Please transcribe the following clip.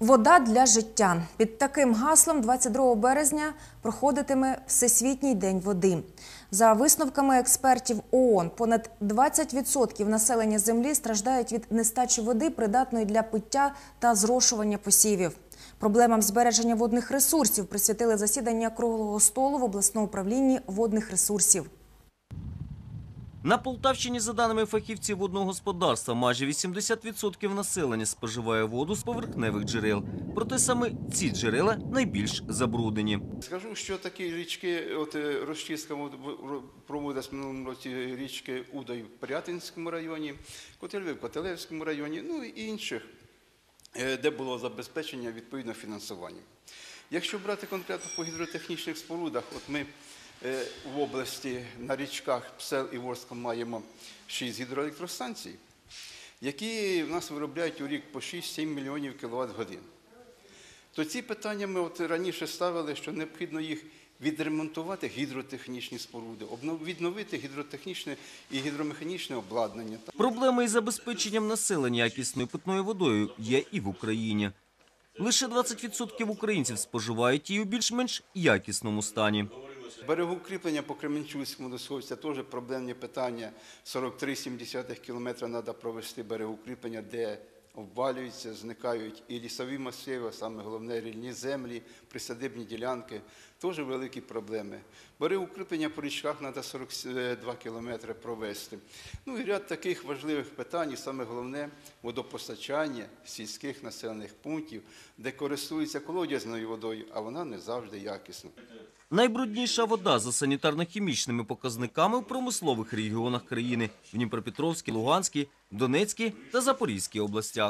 Вода для життя під таким гаслом 22 березня проходитиме Всесвітній день води. За висновками експертів ООН, понад 20% населення землі страждають від нестачі води, придатної для пиття та зрошування посівів. Проблемам збереження водних ресурсів присвятили засідання круглого столу в обласному управлінні водних ресурсів. На Полтавщині, за даними фахівців водного господарства, майже 80% населення споживає воду з поверхневих джерел. Проте саме ці джерела найбільш забруднені. Скажу, що такі річки, от е, розчистка проводилась минулому році річки Удай в Пирятинському районі, Котельви в Котелевському районі, ну і інших, е, де було забезпечення відповідно фінансування. Якщо брати конкретно по гідротехнічних спорудах, от ми е, в області на річках Псел і Ворском маємо 6 гідроелектростанцій, які в нас виробляють у рік по 6-7 мільйонів кіловат годин то ці питання ми от раніше ставили, що необхідно їх відремонтувати гідротехнічні споруди, відновити гідротехнічне і гідромеханічне обладнання. Проблеми із забезпеченням населення якісною питною водою є і в Україні. Лише 20% українців споживають її у більш-менш якісному стані. Берегоукріплення по Кременчуцькому досхові теж проблемні питання. 43,7 кілометра треба провести берегоукріплення, де обвалюються, зникають і лісові масиви, саме головне рільні землі, присадибні ділянки. Теж великі проблеми. Берегоукріплення по річках треба 42 кілометри провести. Ну і ряд таких важливих питань, і саме головне водопостачання сільських населених пунктів, де користуються колодязною водою, а вона не завжди якісна. Найбрудніша вода за санітарно-хімічними показниками в промислових регіонах країни – в Дніпропетровській, Луганській, Донецькій та Запорізькій областях.